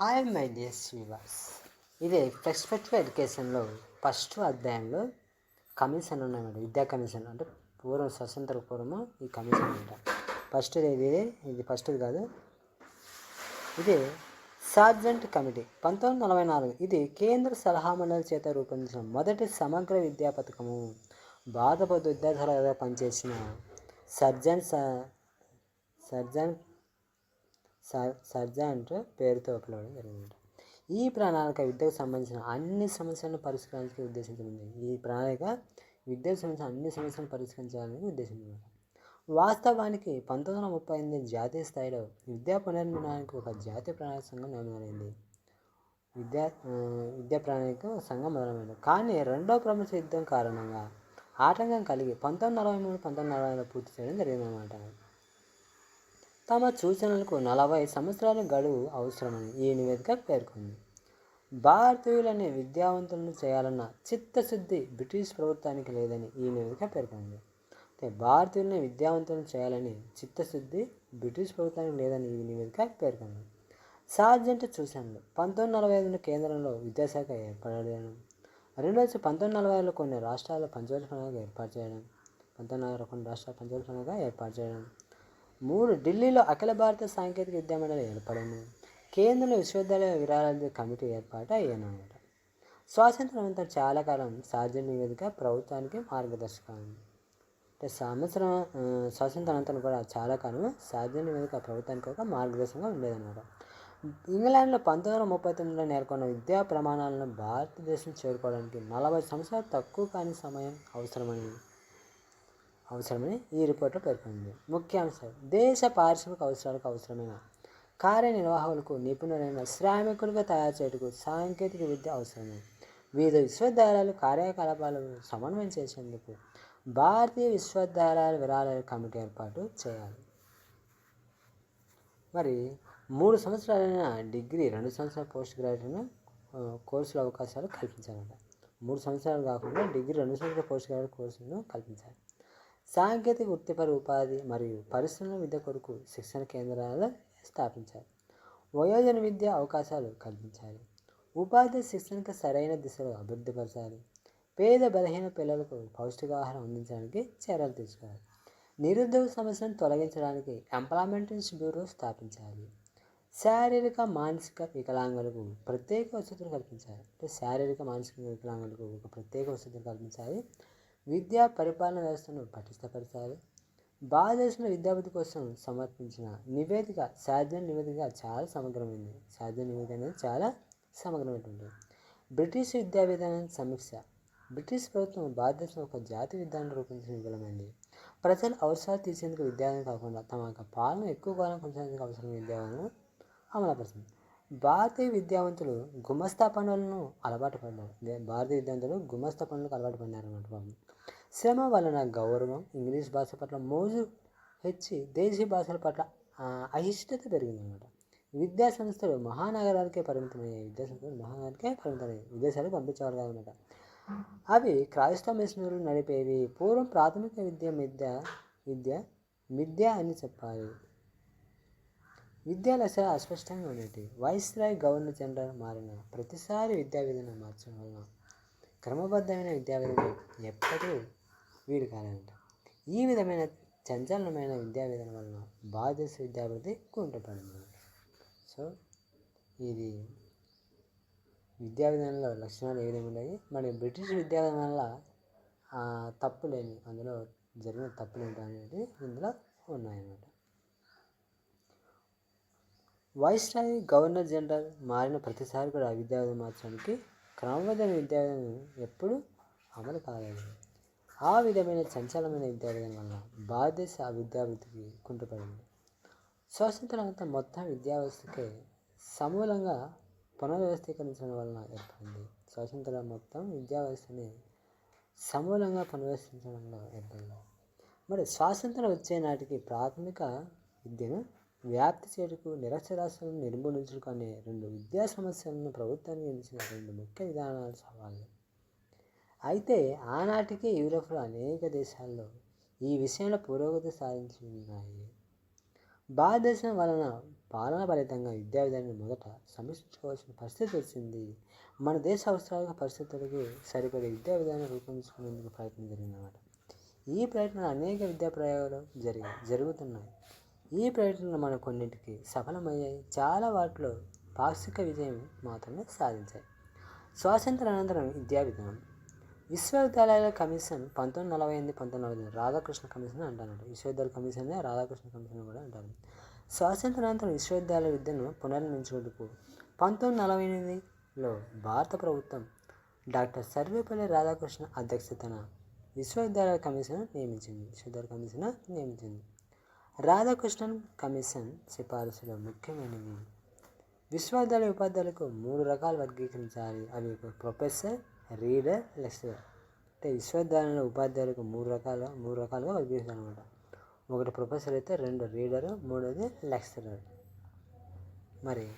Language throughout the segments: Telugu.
హాయ్ మై డియర్ వ్యూవర్స్ ఇది ప్రెస్పెక్టివ్ ఎడ్యుకేషన్లో ఫస్ట్ అధ్యాయంలో కమిషన్ ఉన్నాయండి విద్యా కమిషన్ అంటే పూర్వం స్వతంత్ర పూర్వము ఈ కమిషన్ అంట. ఫస్ట్ ఇది ఇది ఫస్ట్ది కాదు. ఇది సార్జెంట్ కమిటీ పంతొమ్మిది నలభై నాలుగు. ఇది కేంద్ర సలహా మండలి చేత రూపొందించిన మొదటి సమగ్ర విద్యా పథకము. బాధపడు విద్యార్థులుగా పనిచేసిన సర్జన్ సర్జన్ సర్జా అంటే పేరుతో పిలవడం జరిగింది ఈ ప్రణాళిక విద్యకు సంబంధించిన అన్ని సమస్యలను పరిష్కరించడానికి ఉద్దేశించింది ఈ ప్రణాళిక విద్యకు సంబంధించిన అన్ని సమస్యలను పరిష్కరించాలని ఉద్దేశించింది. వాస్తవానికి పంతొమ్మిది వందల ముప్పై ఎనిమిది జాతీయ స్థాయిలో విద్యా పునర్నిర్మాణానికి ఒక జాతీయ ప్రణాళిక సంఘం నియమనమైంది విద్యా విద్యా ప్రణాళిక సంఘం మొదలైంది. కానీ రెండో ప్రపంచ యుద్ధం కారణంగా ఆటంకం కలిగి పంతొమ్మిది నలభై మూడు పంతొమ్మిది నలభై పూర్తి చేయడం జరిగిందన్నమాట. తమ సూచనలకు నలభై సంవత్సరాల గడువు అవసరమని ఈ నివేదిక పేర్కొంది. భారతీయులని విద్యావంతులను చేయాలన్న చిత్తశుద్ధి బ్రిటిష్ ప్రభుత్వానికి లేదని ఈ నివేదిక పేర్కొంది. అయితే భారతీయులని విద్యావంతులను చేయాలని చిత్తశుద్ధి బ్రిటిష్ ప్రభుత్వానికి లేదని ఈ నివేదిక పేర్కొంది. సార్జెంట్ సూచనలు పంతొమ్మిది నలభై ఐదున కేంద్రంలో విద్యాశాఖ ఏర్పడడం రెండోది పంతొమ్మిది నలభై ఐదులో కొన్ని రాష్ట్రాల పంచాయతీ ఏర్పాటు చేయడం పంతొమ్మిది నలభై కొన్ని రాష్ట్రాల పంచాయతీ ఏర్పాటు చేయడం మూడు ఢిల్లీలో అఖిల భారత సాంకేతిక విద్యామండలి ఏర్పడము. కేంద్రంలో విశ్వవిద్యాలయ విరాళాల కమిటీ ఏర్పాటు అయ్యానమాట. స్వాతంత్రం అంతా చాలా కాలం సాధ్య నివేదిక ప్రభుత్వానికి మార్గదర్శకం. అంటే సంవత్సరం స్వాతంత్రం అనంతరం కూడా చాలా కాలం సాధ్య నివేదిక ప్రభుత్వానికి ఒక మార్గదర్శకంగా ఉండేదన్నమాట. ఇంగ్లాండ్లో పంతొమ్మిది వందల ముప్పై తొమ్మిదిలో నేర్కొన్న విద్యా ప్రమాణాలను భారతదేశం చేరుకోవడానికి నలభై సంవత్సరాలు తక్కువ కాని సమయం అవసరమని అవసరమని ఈ రిపోర్ట్లో పేర్కొంది. ముఖ్యాంశాలు దేశ పారిశ్రామిక అవసరాలకు అవసరమైన కార్యనిర్వాహకులకు నిపుణులైన శ్రామికులుగా తయారు చేయటకు సాంకేతిక విద్య అవసరమే. వివిధ విశ్వవిద్యాలయాలు కార్యకలాపాలను సమన్వయం చేసేందుకు భారతీయ విశ్వవిద్యాలయాల విరాళాల కమిటీ ఏర్పాటు చేయాలి. మరి మూడు సంవత్సరాలైన డిగ్రీ రెండు సంవత్సరాల పోస్ట్ గ్రాడ్యుయేషన్ కోర్సుల అవకాశాలు కల్పించాలంట. మూడు సంవత్సరాలు కాకుండా డిగ్రీ రెండు సంవత్సరాల పోస్ట్ గ్రాడ్యుయేట్ కోర్సులను కల్పించాలి. సాంకేతిక వృత్తిపర ఉపాధి మరియు పరిశ్రమ విద్య కొరకు శిక్షణ కేంద్రాలు స్థాపించాలి వయోజన విద్య అవకాశాలు కల్పించాలి ఉపాధి శిక్షణకు సరైన దిశలో అభివృద్ధిపరచాలి పేద బలహీన పిల్లలకు పౌష్టికాహారం అందించడానికి చర్యలు తీసుకోవాలి. నిరుద్యోగ సమస్యను తొలగించడానికి ఎంప్లాయ్మెంట్ బ్యూరో స్థాపించాలి. శారీరక మానసిక వికలాంగులకు ప్రత్యేక వసతులు కల్పించాలి. అంటే శారీరక మానసిక వికలాంగులకు ఒక ప్రత్యేక వసతులు కల్పించాలి. విద్యా పరిపాలన వ్యవస్థను పటిష్టపరచాలి భారతదేశంలో విద్యాభివృద్ధి కోసం సమర్పించిన నివేదిక సాధ్యం నివేదిక చాలా సమగ్రమైంది. సాధ్యం నివేదిక అనేది చాలా సమగ్రమైనటువంటి బ్రిటిష్ విద్యా విధానం సమీక్ష. బ్రిటిష్ ప్రభుత్వం భారతదేశంలో ఒక జాతీయ విధానం రూపొందించిన విఫలమైంది. ప్రజల అవసరాలు తీర్చేందుకు విద్యార్థులు కాకుండా తమ యొక్క పాలన ఎక్కువ కాలం కొనసాగేందుకు అవసరమైన విద్యావాలను అమలుపరిచింది. భారతీయ విద్యావంతులు గుమస్తా పనులను అలవాటు పడ్డారు. భారతీయ విద్యావంతులు గుమస్తా పనులకు అలవాటు పడినారు అన్నమాట శ్రమ వలన గౌరవం ఇంగ్లీష్ భాష పట్ల మోజు హెచ్చి దేశీయ భాషల పట్ల అహిష్టత అయిష్టత పెరిగిందన్నమాట. విద్యా సంస్థలు మహానగరాలకే పరిమితమయ్యాయి. విద్యా సంస్థలు మహానగరాలకే పరిమితమయ్యాయి. విదేశాలకు పంపించేవారు కాదనమాట అవి క్రైస్తవ మిషనరీలు నడిపేవి. పూర్వం ప్రాథమిక విద్య మిద్య విద్య మిద్య అని చెప్పాలి. విద్యా లక్ష అస్పష్టంగా ఉండేవి వైస్రాయ్ గవర్నర్ జనరల్ మారిన ప్రతిసారి విద్యా విధానం మార్చడం వలన క్రమబద్ధమైన విద్యా విధానం ఎప్పటికీ వీడు కాదంట ఈ విధమైన చంచలమైన విద్యా విధానం వలన భారతదేశ విద్యాభివృద్ధి కుంటపడింది. సో ఇది విద్యా విధానంలో లక్షణాలు ఏ విధంగా ఉన్నాయి? మరి బ్రిటిష్ విద్యా విధానం వల్ల తప్పులేని అందులో జరిగిన తప్పులు ఏంటనేది ఇందులో ఉన్నాయన్నమాట. వైస్రాయ్ గవర్నర్ జనరల్ మారిన ప్రతిసారి కూడా విద్యా విధానం మార్చడానికి క్రమబద్ధమైన విద్యా విధానం ఎప్పుడూ అమలు కాలేదు. ఆ విధమైన చంచలమైన విద్యార్థుల విధానం వల్ల భారతదేశ విద్యావృత్తికి కుంటుపడింది. స్వాతంత్రానంతరం మొత్తం విద్యావ్యవస్థకే సమూలంగా పునర్వ్యవస్థీకరించడం వలన ఏర్పడింది. స్వాతంత్రం మొత్తం విద్యా వ్యవస్థని సమూలంగా పునర్వ్యవస్థించడంలో ఏర్పడింది. మరి స్వాతంత్రం వచ్చే నాటికి ప్రాథమిక విద్యను వ్యాప్తి చేయటకు నిరక్షరాస్యులను నిర్మూలించడానికి అనే రెండు విద్యా సమస్యలను ప్రభుత్వానికి ఎంచిన రెండు ముఖ్య విధానాలు సవాళ్ళు. అయితే ఆనాటికే యూరోప్లో అనేక దేశాల్లో ఈ విషయంలో పురోగతి సాధించి ఉన్నాయి భారతదేశం వలన పాలన ఫలితంగా విద్యా విధానాన్ని మొదట సమీక్షించుకోవాల్సిన పరిస్థితి వచ్చింది. మన దేశ అవసరాలకు పరిస్థితులకు సరిపడే విద్యా విధానం రూపొందించుకునేందుకు ప్రయత్నం జరిగిందన్నమాట. ఈ ప్రయత్నాలు అనేక విద్యా ప్రయోగాలు జరిగి జరుగుతున్నాయి. ఈ ప్రయత్నాలు మన కొన్నింటికి సఫలమయ్యాయి. చాలా వాటిలో పాక్షిక విజయం మాత్రమే సాధించాయి. స్వాతంత్ర అనంతరం విద్యా విధానం విశ్వవిద్యాలయాల కమిషన్ పంతొమ్మిది నలభై ఎనిమిది పంతొమ్మిది నలభై ఎనిమిది రాధాకృష్ణ కమిషన్ అంటారు విశ్వవిద్యాలయ కమిషన్నే రాధాకృష్ణ కమిషన్ కూడా అంటారు. స్వాతంత్రానంతరం విశ్వవిద్యాలయ విద్యను పునర్నిర్మించేందుకు పంతొమ్మిది నలభై ఎనిమిదిలో భారత ప్రభుత్వం డాక్టర్ సర్వేపల్లి రాధాకృష్ణ అధ్యక్షతన విశ్వవిద్యాలయ కమిషన్ నియమించింది. విశ్వవిద్యాలయ కమిషన్ నియమించింది. రాధాకృష్ణన్ కమిషన్ సిఫారసులో ముఖ్యమైనవి విశ్వవిద్యాలయ ఉపాధ్యాయులకు మూడు రకాలు వర్గీకరించాలి. అవి ప్రొఫెసర్ రీడర్ లెక్చరర్ అంటే విశ్వవిద్యాలయంలో ఉపాధ్యాయులకు మూడు రకాల మూడు రకాలుగా వర్గీకరించాలి అనమాట ఒకటి ప్రొఫెసర్ అయితే రెండు రీడర్ మూడోది లెక్చరర్. మరి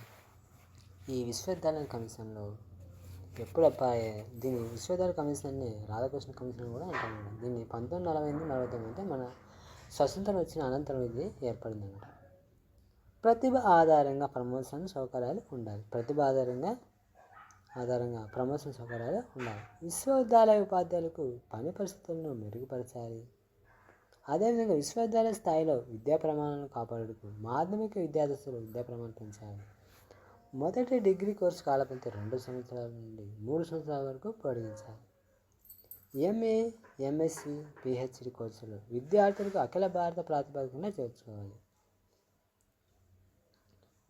ఈ విశ్వవిద్యాలయం కమిషన్లో ఎప్పుడు దీన్ని విశ్వవిద్యాలయ కమిషన్ని రాధాకృష్ణ కమిషన్ కూడా అంటారు దీన్ని పంతొమ్మిది నలభై ఎనిమిది నలభై తొమ్మిది అంటే మన స్వతంత్రం వచ్చిన అనంతరం ఇది ఏర్పడింది అనమాట ప్రతిభ ఆధారంగా ప్రమోషన్ సౌకర్యాలు ఉండాలి. ప్రతిభ ఆధారంగా ఆధారంగా ప్రమోషన్ సౌకర్యాలు ఉండాలి. విశ్వవిద్యాలయ ఉపాధ్యాయులకు పని పరిస్థితులను మెరుగుపరచాలి. అదేవిధంగా విశ్వవిద్యాలయ స్థాయిలో విద్యా ప్రమాణాలను కాపాడుకు మాధ్యమిక విద్యార్థులు విద్యా ప్రమాణం పెంచాలి. మొదటి డిగ్రీ కోర్సు కాలపరిమితి రెండు సంవత్సరాల నుండి మూడు సంవత్సరాల వరకు పొడిగించాలి. ఎంఏ ఎంఎస్సి పిహెచ్డి కోర్సులు విద్యార్థులకు అఖిల భారత ప్రాతిపదికన చేర్చుకోవాలి.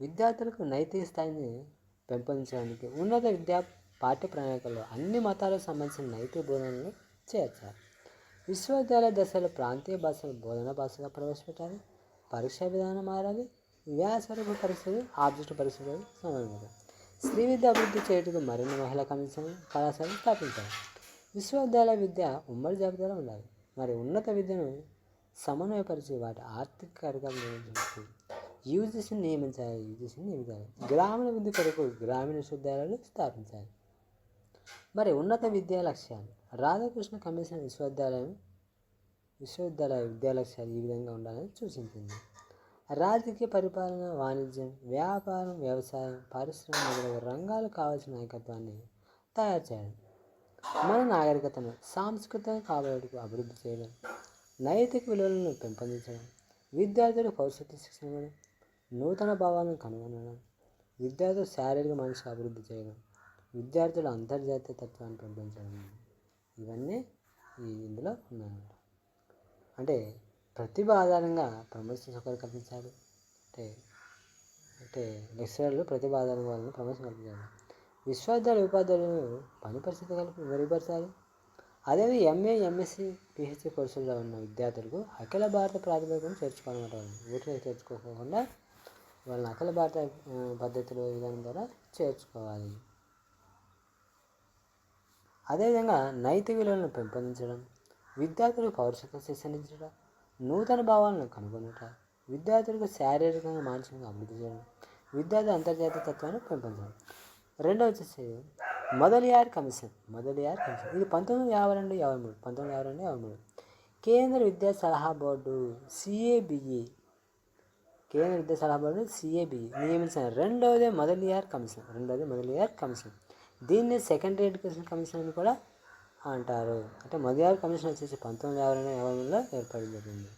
విద్యార్థులకు నైతిక స్థాయిని పెంపొందించడానికి ఉన్నత విద్యా పాఠ్య ప్రణాళికలో అన్ని మతాలకు సంబంధించిన నైతిక బోధనలు చేర్చాలి విశ్వవిద్యాలయ దశలో ప్రాంతీయ భాషలు బోధన భాషగా ప్రవేశపెట్టాలి పరీక్షా విధానం మారాలి. వ్యాసరూప పరిస్థితులు ఆబ్జెక్ట్ పరిస్థితులు సమన్వయం. స్త్రీ విద్య అభివృద్ధి చేయటకు మరిన్ని మహిళా కమిషన్ కళాశాలను స్థాపించాలి విశ్వవిద్యాలయ విద్య ఉమ్మడి జాబితాలో ఉండాలి. మరి ఉన్నత విద్యను సమన్వయపరిచి వాటి ఆర్థిక కార్యక్రమం యూజీసీని నియమించాలి యూజీసీని నియమించాలి గ్రామీణ విద్య కొరకు గ్రామీణ విశ్వవిద్యాలయాలు స్థాపించాలి. మరి ఉన్నత విద్యా లక్ష్యాలు. రాధాకృష్ణ కమిషన్ విశ్వవిద్యాలయం విశ్వవిద్యాలయ విద్యా లక్ష్యాలు ఈ విధంగా ఉండాలని సూచించింది. రాజకీయ పరిపాలన వాణిజ్యం వ్యాపారం వ్యవసాయం పరిశ్రమ మొదలగు రంగాలు కావాల్సిన నాయకత్వాన్ని తయారు చేయడం మన నాగరికతను సాంస్కృతిక కాబడుకు అభివృద్ధి చేయడం నైతిక విలువలను పెంపొందించడం విద్యార్థుల భవిష్యత్తు శిక్షణ ఇవ్వడం నూతన భావాలను కనుగొనడం విద్యార్థులు శారీరక మనిషి అభివృద్ధి చేయడం విద్యార్థుల అంతర్జాతీయ తత్వాన్ని పెంపొందించడం ఇవన్నీ ఈ ఇందులో ఉన్నాయన్నమాట అంటే ప్రతిభ ఆధారంగా ప్రమోషన్ సౌకర్యం కల్పించాలి అంటే అంటే లెక్చరర్లు ప్రతిభ ఆధారంగా వాళ్ళని ప్రమోషన్ కల్పించాలి విశ్వవిద్యాలయ ఉపాధ్యాయులు పని పరిస్థితి కలిపి మెరుగుపరచాలి అదే ఎంఏ ఎంఎస్సి పిహెచ్డి కోర్సుల్లో ఉన్న విద్యార్థులకు అఖిల భారత ప్రాతిపదికను చేర్చుకోవాలన్నమాట వీటిలో చేర్చుకోకుండా వాళ్ళ నకల భారత పద్ధతిలో విధానం ద్వారా చేర్చుకోవాలి. అదేవిధంగా నైతిక విలువలను పెంపొందించడం విద్యార్థులకు పౌరుషత్వం శిక్షణించడం నూతన భావాలను కనుగొనట విద్యార్థులకు శారీరకంగా మానసికంగా అభివృద్ధి చేయడం విద్యార్థి అంతర్జాతీయ తత్వాన్ని పెంపొందడం రెండవ వచ్చేసి మొదలియార్ కమిషన్ మొదలియార్ కమిషన్. ఇది పంతొమ్మిది యాభై రెండు యాభై మూడు పంతొమ్మిది యాభై రెండు యాభై మూడు. కేంద్ర విద్యా సలహా బోర్డు సిఏబిఈ కేంద్ర విద్యా సలహా బోర్డు సిఏబిఈ నియమించిన రెండవది మొదలియార్ కమిషన్ రెండవది మొదలియార్ కమిషన్. దీన్ని సెకండరీ ఎడ్యుకేషన్ కమిషన్ అని కూడా అంటారు. అంటే మొదలియార్ కమిషన్ వచ్చేసి పంతొమ్మిది యాభై రెండు యాభై మూడులో జరిగింది.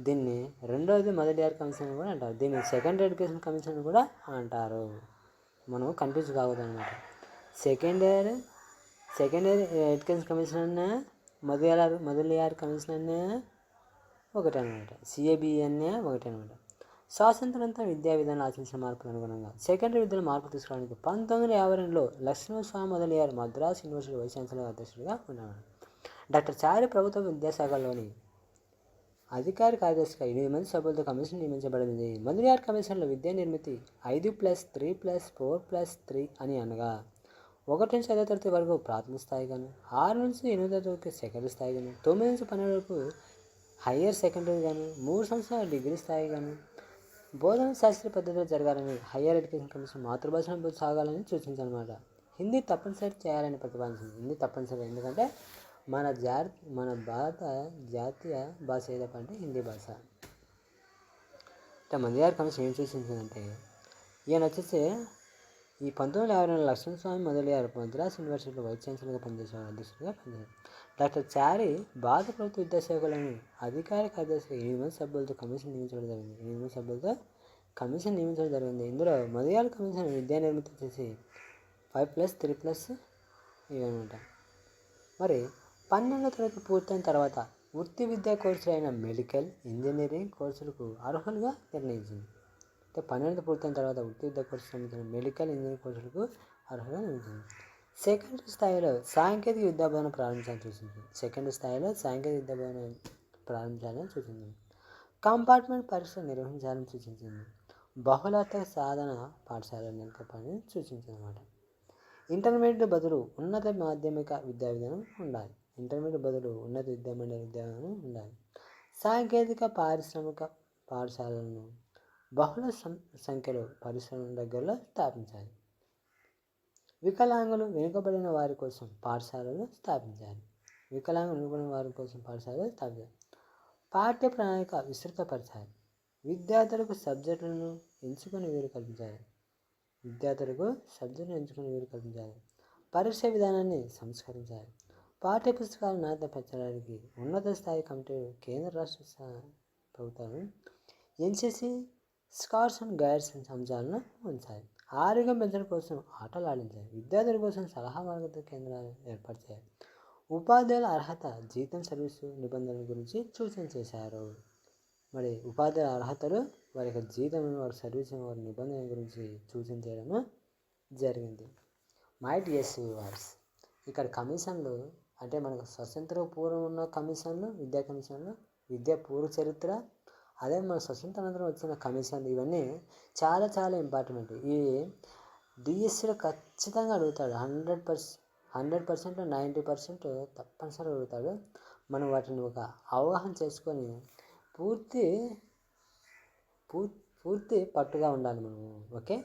దీన్ని రెండవది మొదటియార్ కమిషన్ కూడా అంటారు. దీన్ని సెకండరీ ఎడ్యుకేషన్ కమిషన్ కూడా అంటారు. మనం కన్ఫ్యూజ్ కావద్దు అనమాట second year second year education commission అన్న మొదటి మొదలియార్ కమిషన్ అన్నా ఒకటి అనమాట సిఏబిఎన్ఏ ఒకటి అనమాట స్వాతంత్రంతో విద్యా విధానం ఆచరించిన మార్పులకు అనుగుణంగా సెకండరీ విద్యలో మార్పు తీసుకురావడానికి పంతొమ్మిది వందల యాభై రెండులో లక్ష్మణస్వామి మొదలయ్యారు మద్రాస్ యూనివర్సిటీ వైస్ ఛాన్సలర్ అధ్యక్షుడిగా ఉన్నాడు. డాక్టర్ చారి ప్రభుత్వ విద్యాశాఖలోని అధికార కార్యదర్శిగా ఎనిమిది మంది సభ్యులతో కమిషన్ నియమించబడింది. మొదలయ్యారు కమిషన్లో విద్యా నిర్మితి ఐదు plus three plus four plus three అని అనగా ఒకటి నుంచి ఐదో తరగతి వరకు ప్రాథమిక స్థాయిగాను ఆరు నుంచి ఎనిమిదో తరగతి సెకండరీ స్థాయిగాను తొమ్మిది నుంచి పన్నెండు వరకు హయ్యర్ సెకండరీ గాను మూడు సంవత్సరాల డిగ్రీ స్థాయిగాను బోధన శాస్త్రీయ పద్ధతిలో జరగాలని హయ్యర్ ఎడ్యుకేషన్ కమిషన్ మాతృభాషను సాగాలని సూచించాలన్నమాట హిందీ తప్పనిసరి చేయాలని ప్రతిపాదించింది. హిందీ తప్పనిసరి ఎందుకంటే మన జా మన భారత జాతీయ భాష ఏదంటే అంటే హిందీ భాష. అంటే గారి కమిషన్ ఏం సూచించిందంటే ఈయన వచ్చేసి ఈ పంతొమ్మిది యాభై రెండు లక్ష్మణస్వామి మొదలయ్యారు. మద్రాస్ యూనివర్సిటీలో వైస్ ఛాన్సలర్గా పనిచేసేవారు అధ్యక్షుడిగా పనిచేశారు. డాక్టర్ చారి భారత ప్రభుత్వ విద్యాశాఖలను అధికారిక అధ్యక్షులు ఎనిమిది మంది సభ్యులతో కమిషన్ నియమించడం జరిగింది. ఎనిమిది మంది సభ్యులతో కమిషన్ నియమించడం జరిగింది. ఇందులో మదయాల కమిషన్ విద్యా నిర్మితం వచ్చేసి ఫైవ్ ప్లస్ త్రీ ప్లస్ ఇవన్నమాట. మరి పన్నెండో తరగతి పూర్తయిన తర్వాత వృత్తి విద్యా కోర్సులు అయిన మెడికల్ ఇంజనీరింగ్ కోర్సులకు అర్హులుగా నిర్ణయించింది. అయితే పన్నెండు పూర్తయిన తర్వాత వృత్తి విద్యా కోర్సులు మెడికల్ ఇంజనీరింగ్ కోర్సులకు అర్హత ఉంటుంది సెకండరీ స్థాయిలో సాంకేతిక విద్యాభవనం ప్రారంభించాలని సూచించింది సెకండరీ స్థాయిలో సాంకేతిక విద్యాభవనం ప్రారంభించాలని సూచించింది కంపార్ట్మెంట్ పరీక్షలు నిర్వహించాలని సూచించింది. బహుళార్థక సాధన పాఠశాల నెలకొల్పాలని సూచించింది అనమాట ఇంటర్మీడియట్ బదులు ఉన్నత మాధ్యమిక విద్యా విధానం ఉండాలి. ఇంటర్మీడియట్ బదులు ఉన్నత విద్యామండలి విద్యా విధానం ఉండాలి. సాంకేతిక పారిశ్రామిక పాఠశాలలను బహుళ సం- సంఖ్యలో పరిశ్రమల దగ్గరలో స్థాపించాలి. వికలాంగులు వెనుకబడిన వారి కోసం పాఠశాలలు స్థాపించాలి. వికలాంగులు వెనుకబడిన వారి కోసం పాఠశాలలు స్థాపించాలి. పాఠ్య ప్రణాళిక విస్తృతపరచాలి. విద్యార్థులకు సబ్జెక్టులను ఎంచుకొని వీలు కల్పించాలి. విద్యార్థులకు సబ్జెక్టును ఎంచుకొని వీలు కల్పించాలి. పరీక్ష విధానాన్ని సంస్కరించాలి. పాఠ్య పుస్తకాల నాణ్యత పెంచడానికి ఉన్నత స్థాయి కమిటీ కేంద్ర రాష్ట్ర స- ప్రభుత్వాలు ఎన్సిసి స్కార్స్ అండ్ గైడ్స్ అంశాలను ఉంచాలి. ఆరోగ్యం పెంచడం కోసం ఆటలు ఆడించాలి. విద్యార్థుల కోసం సలహా మార్గదర్శక కేంద్రాలు ఏర్పాటు చేయాలి. ఉపాధ్యాయుల అర్హత జీతం సర్వీసు నిబంధనల గురించి సూచన చేశారు. మరి ఉపాధ్యాయుల అర్హతలు వారి యొక్క జీతం వారి సర్వీస్ వారి నిబంధనల గురించి సూచన చేయడము జరిగింది. మైట్ ఎస్ వార్స్ ఇక్కడ కమిషన్లు అంటే మనకు స్వతంత్ర పూర్వం ఉన్న కమిషన్లు విద్యా కమిషన్లు విద్యా పూర్వ చరిత్ర అదే మన స్వతంత్ర వచ్చిన కమిషన్ ఇవన్నీ చాలా చాలా ఇంపార్టెంట్. ఇవి డిఎస్సిలో ఖచ్చితంగా అడుగుతాడు. Hundred percent hundred percent ninety percent తప్పనిసరి అడుగుతాడు. మనం వాటిని ఒక అవగాహన చేసుకొని పూర్తి పూర్తి పూర్తి పట్టుగా ఉండాలి మనము ఓకే?